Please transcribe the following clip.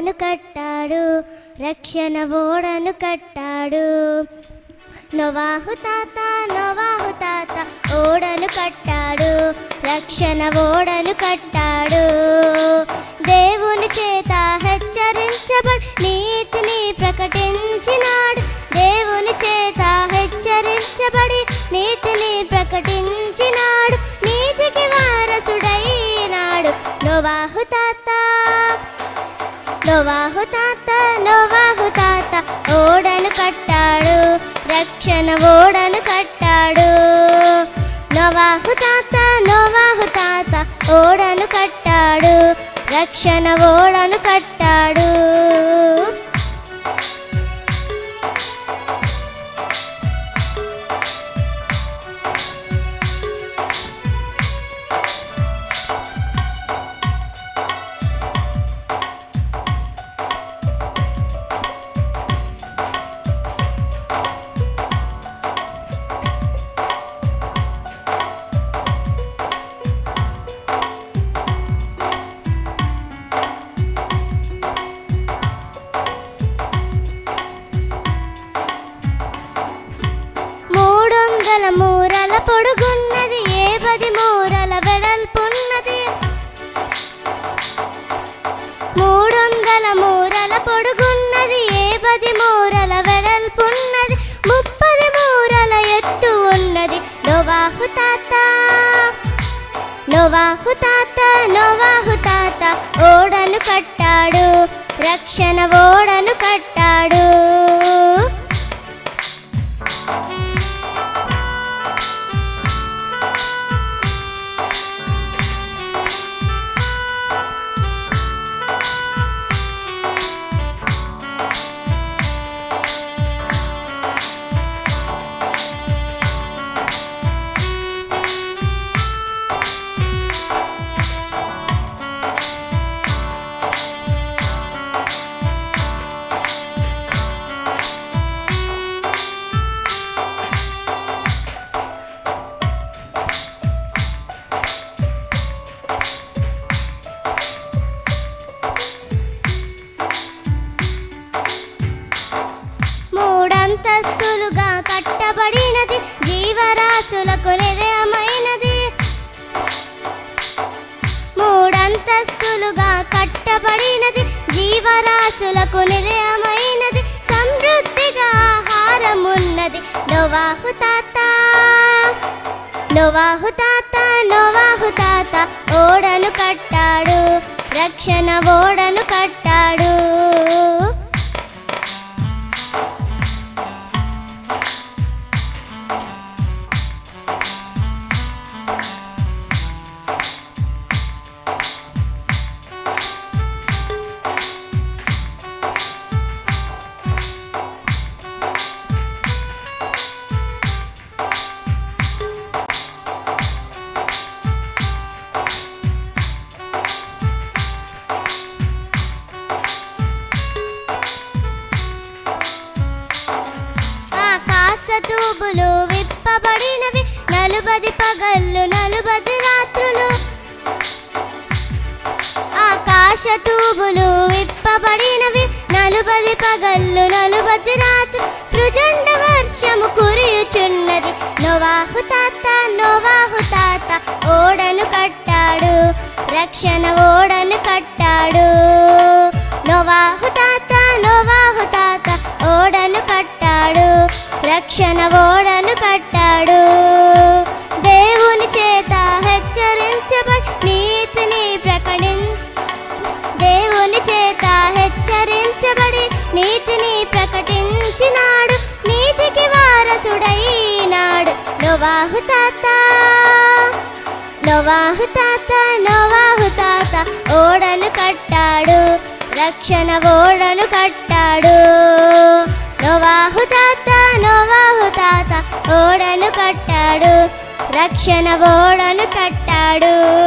ఓడను కట్టాడు రక్షణ ఓడను కట్టాడు. నవాహు తాత నవాహు తాత ఓడను కట్టాడు రక్షణ ఓడను కట్టాడు. దేవుని చేత హెచ్చరించబడి నీతిని ప్రకటించినాడు. దేవుని చేత హెచ్చరించబడి నీతిని ప్రకటించినాడు. నీతికి వారసుడైనాడు నోవాహు తాత నోవాహు తాత నోవాహు తాత ఓడను కట్టాడు. రక్షణ ఓడను కట్టాడు. నోవాహు తాత నోవాహు తాత ఓడను కట్టాడు. రక్షణ ఓడను కట్టాడు. మూరల పొడుగున్నది ఏ పది మూరల వెడల్పున్నది? మూడొందల మూరల పొడుగున్నది ఏ పది మూరల వెడల్పున్నది? ముప్పది మూరల ఎత్తు ఉన్నది నోవాహు తాత. నోవాహు తాత నోవాహు తాత ఓడను కట్టాడు. రక్షణ ఓడను కట్టాడు నోవాహు తాత నోవాహు విప్పబడినవి నలుబది పగళ్ళు నలుబది రాత్రులు. ఆకాశ తూబులు విప్పబడినవి నలుబది పగళ్ళు నలుబది రాత్రులు. ప్రచండ వర్షము కురియుచున్నది. నోవాహు తాత నోవాహు తాత ఓడను కట్టాడు. రక్షణ ఓడను కట్టాడు. నోవాహు తాత నోవాహు తాత ఓడను కట్టాడు. రక్షణ ఓడ నోవాహు తాత. నోవాహు తాత నోవాహు తాత ఓడను కట్టాడు. రక్షణ ఓడను కట్టాడు. నోవాహు తాత నోవాహు తాత ఓడను కట్టాడు. రక్షణ ఓడను కట్టాడు.